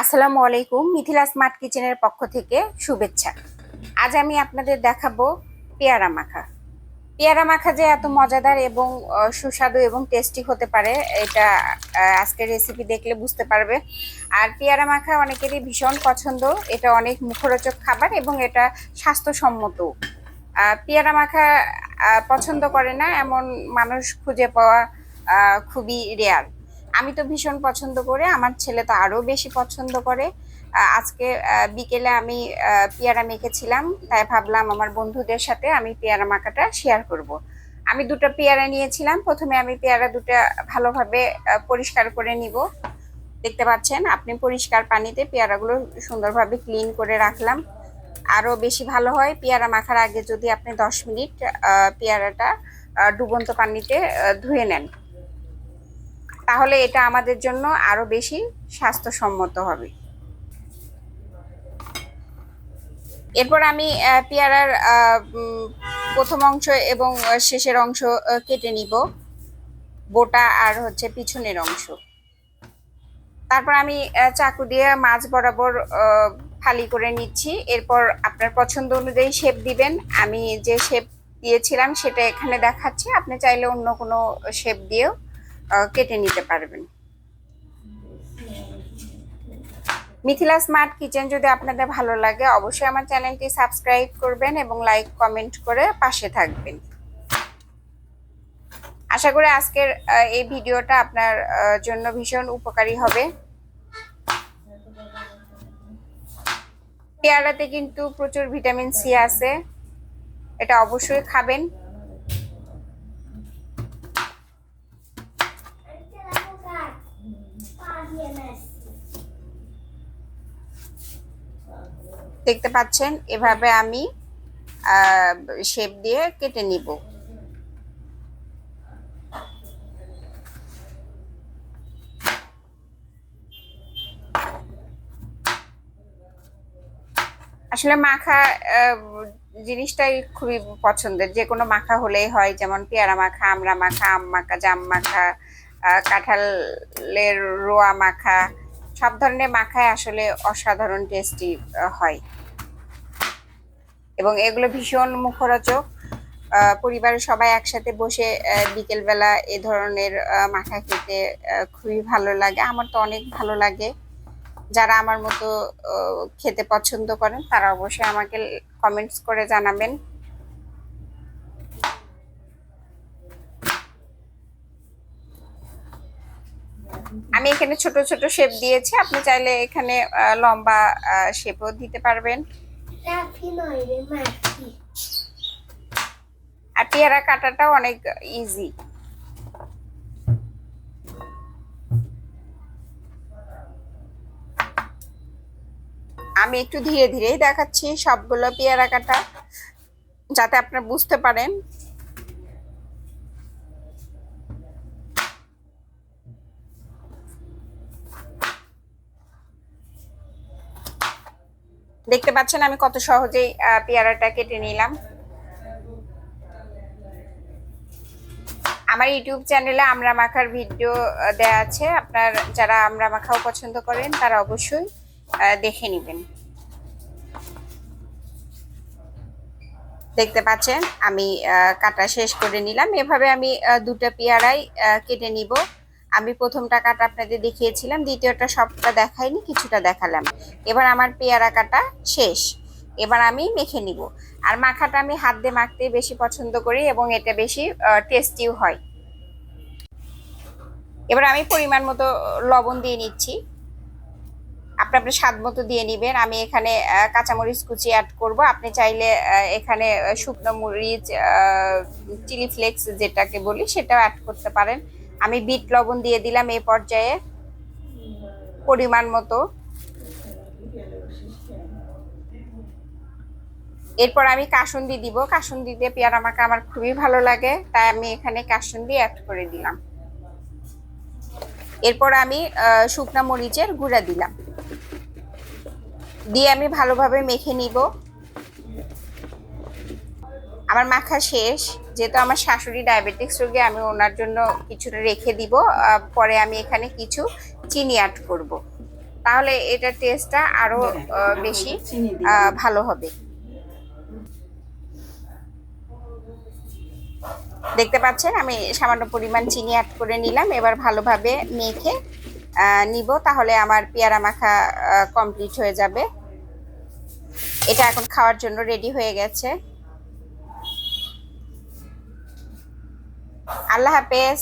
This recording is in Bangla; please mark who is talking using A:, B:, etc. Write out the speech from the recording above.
A: আসসালামু আলাইকুম, মিথিলা স্মার্ট কিচেনের পক্ষ থেকে শুভেচ্ছা। আজ আমি আপনাদের দেখাবো পেয়ারা মাখা। পেয়ারা মাখা যে এত মজাদার এবং সুস্বাদু এবং টেস্টি হতে পারে, এটা আজকের রেসিপি দেখলে বুঝতে পারবে। আর পেয়ারা মাখা অনেকেরই ভীষণ পছন্দ, এটা অনেক মুখরোচক খাবার এবং এটা স্বাস্থ্যসম্মত। পেয়ারা মাখা পছন্দ করে না, এমন মানুষ খুঁজে পাওয়া খুবই রেয়ার আমি তো ভীষণ পছন্দ করে, আমার ছেলে তো আরও বেশি পছন্দ করে। আজকে বিকেলে আমি পেয়ারা মেখেছিলাম, তাই ভাবলাম আমার বন্ধুদের সাথে আমি পেয়ারা মাখাটা শেয়ার করব। আমি দুটো পেয়ারা নিয়েছিলাম, প্রথমে আমি পেয়ারা দুটো ভালোভাবে পরিষ্কার করে নিব। দেখতে পাচ্ছেন, আপনি পরিষ্কার পানিতে পেয়ারাগুলো সুন্দরভাবে ক্লিন করে রাখলাম। আরও বেশি ভালো হয়, পেয়ারা মাখার আগে যদি আপনি দশ মিনিট পেয়ারাটা ডুবন্ত পানিতে ধুয়ে নেন। তাহলে এটা আমাদের জন্য আরও বেশি স্বাস্থ্যসম্মত হবে। এরপর আমি পেয়ারার প্রথম অংশ এবং শেষের অংশ কেটে নিব। বোটা আর হচ্ছে পিছনের অংশ। তারপর আমি চাকু দিয়ে মাছ বরাবর ফালি করে নিচ্ছি। এরপর আপনার পছন্দ অনুযায়ী শেপ দিবেন। আমি যে শেপ দিয়েছিলাম সেটা এখানে দেখাচ্ছি। আপনি চাইলে অন্য কোনো শেপ দিয়েও কেটে নিতে পারবেন। মিথিলা স্মার্ট কিচেন যদি আপনাদের ভালো লাগে, অবশ্যই আমার চ্যানেলটি সাবস্ক্রাইব করবেন এবং লাইক, কমেন্ট করে পাশে থাকবেন। আশা করি আজকের এই ভিডিওটা আপনার জন্য ভীষণ উপকারী হবে। পেয়ারাতে কিন্তু প্রচুর ভিটামিন সি আছে। এটা অবশ্যই খাবেন। দেখতে পাচ্ছেন, এভাবে আমি শেপ দিয়ে কেটে নিব। আসলে মাখা জিনিসটাই খুবই পছন্দের। যে কোনো মাখা হলেই হয়, যেমন পেয়ারা মাখা, আমড়া মাখা, আম মাখা, জাম মাখা কাঁঠালের রোয়া মাখা, সব ধরনের মাখায় আসলে অসাধারণ টেস্টি হয়। এবং এগুলো ভীষণ মুখরোচক। পরিবারের সবাই একসাথে বসে বিকেলবেলা এ ধরনের মাখা খেতে খুবই ভালো লাগে। আমার তো অনেক ভালো লাগে। যারা আমার মতো খেতে পছন্দ করেন, তারা অবশ্যই আমাকে কমেন্টস করে জানাবেন। আমি এখানে ছোট ছোট শেপ দিয়েছি। আপনি চাইলে এখানে লম্বা শেপও দিতে পারবেন। আর পেয়ারা কাটাটাও অনেক ইজি আমি একটু ধীরে ধীরেই দেখাচ্ছি সবগুলো পেয়ারা কাটা, যাতে আপনারা বুঝতে পারেন দেখতে পাচ্ছেন আমি কত সহজেই পেয়ারাটা কেটে নিলাম। আমার ইউটিউব চ্যানেলে আমরা মাখার ভিডিও দেয়া আছে। আপনার যারা আমরা মাখাও পছন্দ করেন, তারা অবশ্যই দেখে নেবেন। দেখতে পাচ্ছেন, আমি কাটা শেষ করে নিলাম। এভাবে আমি দুটো পেয়ারাই কেটে নিব। আমি প্রথমটা কাটা আপনাদের দেখিয়েছিলাম, দ্বিতীয়টা সবটা দেখাইনি, কিছুটা দেখালাম। এবার আমার পেয়ারা কাটা শেষ। এবার আমি মেখে নিব। আর মাখাটা আমি হাত দিয়ে মাখতে বেশি পছন্দ করি এবং এটা বেশি টেস্টিও হয়। এবার আমি পরিমাণ মতো লবণ দিয়ে নিচ্ছি। আপনি আপনার স্বাদ মতো দিয়ে নিবেন। আমি এখানে কাঁচামরিচ কুচি অ্যাড করব। আপনি চাইলে এখানে শুকনো মরিচ চিলি ফ্লেক্স যেটাকে বলি, সেটাও অ্যাড করতে পারেন। আমি বিট লবণ দিয়ে দিলাম এই পর্যায়ে, পরিমাণ মতো। এরপর আমি কাসুন্দি দিব। কাসুন্দি দিয়ে পেয়ারা মাখা আমার খুবই ভালো লাগে, তাই আমি এখানে কাসুন্দি অ্যাড করে দিলাম। এরপর আমি শুকনা মরিচের গুঁড়া দিলাম। দিয়ে আমি ভালোভাবে মেখে নিব। আমার মাখা শেষ। যেহেতু আমার শাশুড়ি ডায়াবেটিক্স রোগী আমি ওনার জন্য কিছুটা রেখে দিব। পরে আমি এখানে কিছু চিনি অ্যাড করব। তাহলে এটার টেস্টটা আরও বেশি ভালো হবে। দেখতে পাচ্ছেন আমি সামান্য পরিমাণ চিনি অ্যাড করে নিলাম। এবার ভালোভাবে মেখে নিব। তাহলে আমার পেয়ারা মাখা কমপ্লিট হয়ে যাবে। এটা এখন খাওয়ার জন্য রেডি হয়ে গেছে। আল্লাহ হাফেজ।